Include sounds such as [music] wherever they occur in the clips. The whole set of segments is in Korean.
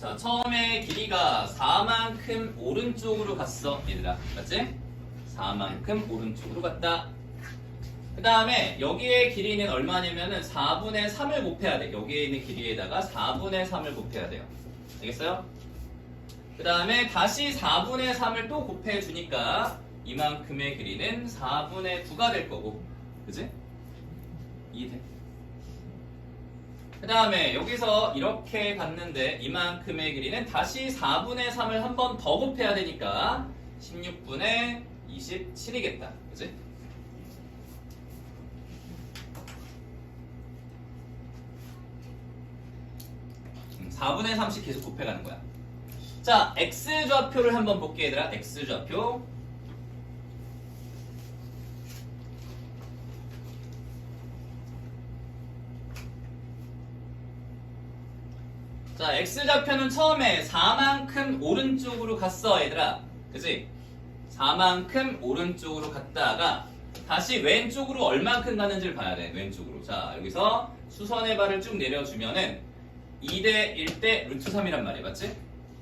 자, 처음에 길이가 4만큼 오른쪽으로 갔어. 얘들아. 맞지? 4만큼 오른쪽으로 갔다. 그 다음에 여기에 길이는 얼마냐면은 4분의 3을 곱해야 돼. 여기에 있는 길이에다가 4분의 3을 곱해야 돼요. 알겠어요? 그 다음에 다시 4분의 3을 또 곱해주니까 이만큼의 길이는 4분의 9가 될 거고. 그지? 이해돼? 그 다음에 여기서 이렇게 갔는데 이만큼의 길이는 다시 4분의 3을 한 번 더 곱해야 되니까 16분의 27이겠다. 그지? 음, 4분의 3씩 계속 곱해가는 거야. 자, x좌표를 한번 볼게 얘들아. x좌표. 자, x좌표는 처음에 4만큼 오른쪽으로 갔어, 얘들아. 그지? 4만큼 오른쪽으로 갔다가 다시 왼쪽으로 얼만큼 가는지를 봐야 돼, 왼쪽으로. 자, 여기서 수선의 발을 쭉 내려주면은 2대 1대 루트 3이란 말이야, 맞지?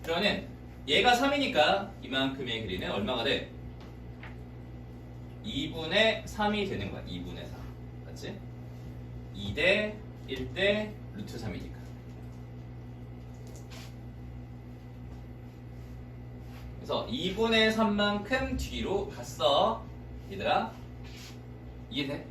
그러면 얘가 3이니까 이만큼의 길이는 얼마가 돼? 2분의 3이 되는 거야, 2분의 3. 맞지? 2대 1대 루트 3이니까. 그래서 2분의 3만큼 뒤로 갔어. 얘들아. 이해돼?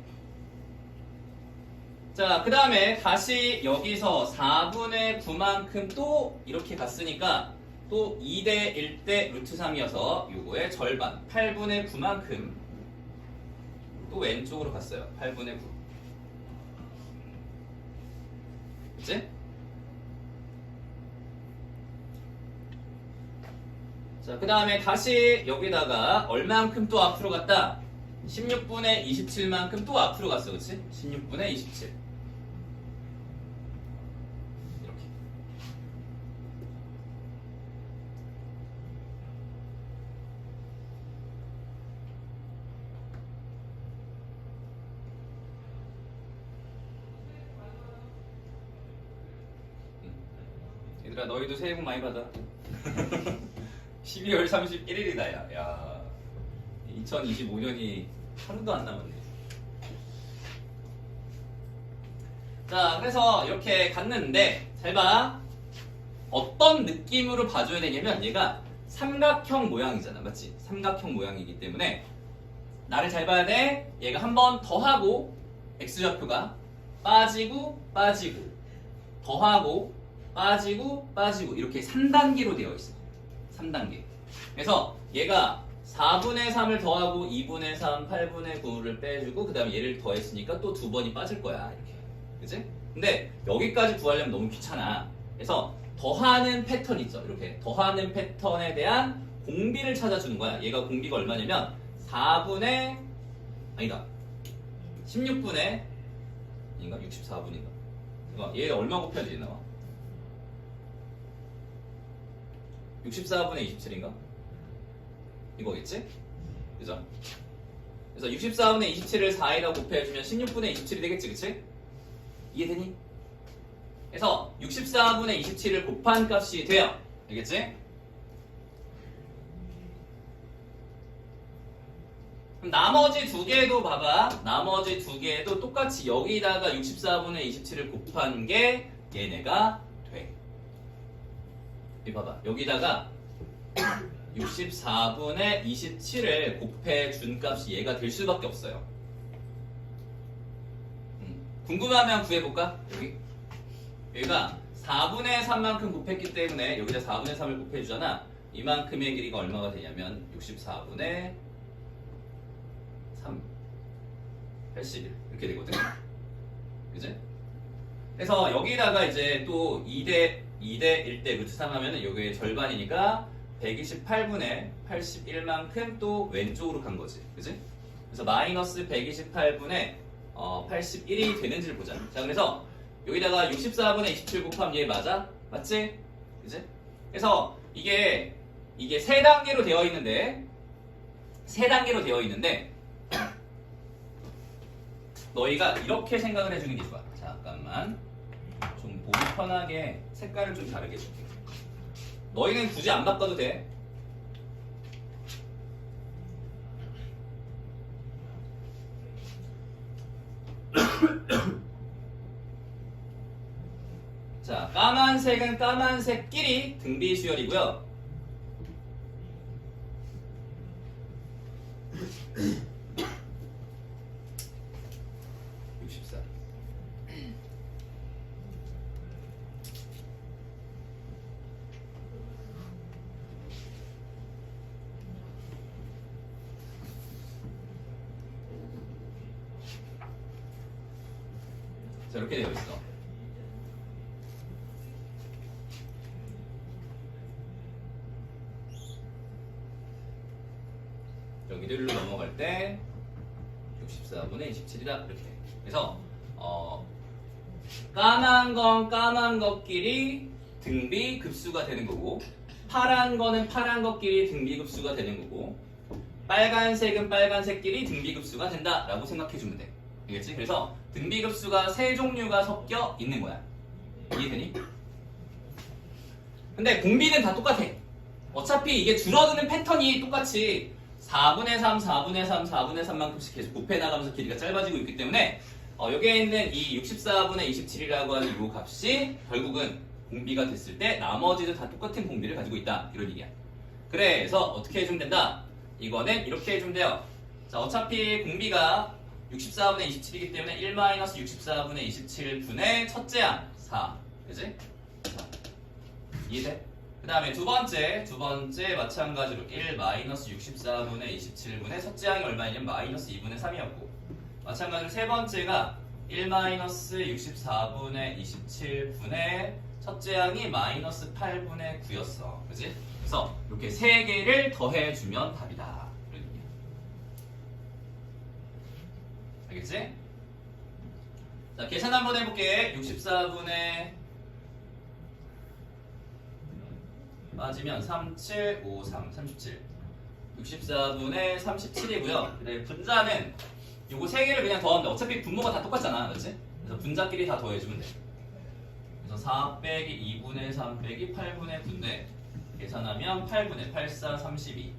자, 그 다음에 다시 여기서 4분의 9만큼 또 이렇게 갔으니까 또 2대 1대 루트 3이어서 요거의 절반, 8분의 9만큼 또 왼쪽으로 갔어요. 8분의 9. 그치? 자, 그 다음에 다시 여기다가 얼만큼 또 앞으로 갔다? 16분의 27만큼 또 앞으로 갔어, 그치? 16분의 27. 이렇게. 음. 얘들아, 너희도 새해 복 많이 받아. [laughs] 12월 31일이다, 야. 야. 2025년이 하루도 안 남았네. 자, 그래서 이렇게 갔는데, 잘 봐. 어떤 느낌으로 봐줘야 되냐면, 얘가 삼각형 모양이잖아. 맞지? 삼각형 모양이기 때문에, 나를 잘 봐야 돼. 얘가 한 번 더 하고, x좌표가 빠지고, 빠지고, 더하고, 빠지고, 빠지고, 이렇게 3단계로 되어 있어. 3단계. 그래서 얘가 4분의 3을 더하고 2분의 3, 8분의 9를 빼주고 그 다음에 얘를 더했으니까 또 두 번이 빠질 거야 이렇게. 그치? 근데 여기까지 구하려면 너무 귀찮아. 그래서 더하는 패턴 있죠 이렇게. 더하는 패턴에 대한 공비를 찾아주는 거야. 얘가 공비가 얼마냐면 4분의 아니다. 16분의 인가? 64분인가? 얘 얼마 곱해야지 나 64분의 27인가? 이거겠지? 그죠? 그래서 64분의 27을 4에다 곱해주면 16분의 27이 되겠지, 그치? 이해되니? 그래서 64분의 27을 곱한 값이 돼요. 알겠지? 그럼 나머지 두 개도 봐봐. 나머지 두 개도 똑같이 여기다가 64분의 27을 곱한 게 얘네가 돼. 이 봐봐. 여기다가 64분의 27을 곱해 준 값이 얘가 될 수밖에 없어요. 음, 궁금하면 구해볼까? 여기. 여기가 4분의 3만큼 곱했기 때문에 여기다 4분의 3을 곱해주잖아. 이만큼의 길이가 얼마가 되냐면 64분의 3, 81 이렇게 되거든. 그지? 그래서 여기다가 이제 또 2대 2대 1대 루트 3 하면은 여기의 절반이니까 128분의 81만큼 또 왼쪽으로 간 거지. 그지? 그래서 마이너스 128분의 어, 81이 되는지를 보자. 자, 그래서 여기다가 64분의 27 곱하면 얘 맞아? 맞지? 그지? 그래서 이게 이게 세 단계로 되어 있는데 세 단계로 되어 있는데 너희가 이렇게 생각을 해주는 게 좋아. 잠깐만 좀 보기 편하게 색깔을 좀 다르게 줄게. 너희는 굳이 안 바꿔도 돼. [coughs] 자, 까만색은 까만색끼리 등비 수열이고요. 자, 이렇게 되어 있어. 여기를 넘어갈 때 64분의 27이다 이렇게 그래서 어 까만 건 까만 것끼리 등비 급수가 되는 거고 파란 거는 파란 것끼리 등비 급수가 되는 거고 빨간색은 빨간색끼리 등비 급수가 된다라고 생각해 주면 돼 알겠지? 그래서 등비 급수가 세 종류가 섞여 있는 거야 이해되니? 근데 공비는 다 똑같아 어차피 이게 줄어드는 패턴이 똑같이 4분의 3, 4분의 3, 4분의 3만큼씩 계속 곱해 나가면서 길이가 짧아지고 있기 때문에 어, 여기에 있는 이 64분의 27이라고 하는 이 값이 결국은 공비가 됐을 때 나머지도 다 똑같은 공비를 가지고 있다 이런 얘기야. 그래서 어떻게 해주면 된다? 이거는 이렇게 해주면 돼요. 자 어차피 공비가 64분의 27이기 때문에 1-64분의 27분의 첫째 항 4. 그지? 자, 이해돼? 그 다음에 두 번째, 두 번째 마찬가지로 1-64분의 27분의 첫째 항이 얼마냐면 마이너스 2분의 3이었고 마찬가지로 세 번째가 1-64분의 27분의 첫째 항이 마이너스 8분의 9였어 그지? 그래서 이렇게 세 개를 더해주면 답이다 이런 얘기야 알겠지? 자 계산 한번 해볼게 64분의 빠지면 3, 7, 5, 3, 37. 64분의 37이고요. 그래 분자는 요거 세 개를 그냥 더하면 돼. 어차피 분모가 다 똑같잖아, 그렇지? 그래서 분자끼리 다 더해주면 돼. 그래서 4 빼기 2분의 3 빼기 8분의 9인데 계산하면 8분의 8, 4, 32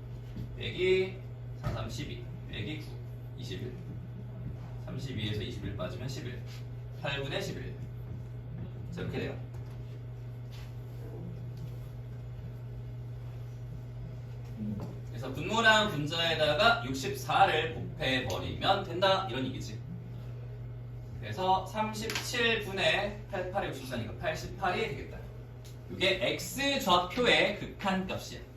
빼기 4, 3, 12 빼기 9, 21 32에서 21 빠지면 11 8분의 11 자, 이렇게 돼요. 그래서 분모랑 분자에다가 64를 곱해버리면 된다. 이런 얘기지. 그래서 37분의 88에 64니까 88이 되겠다. 이게 x 좌표의 극한값이야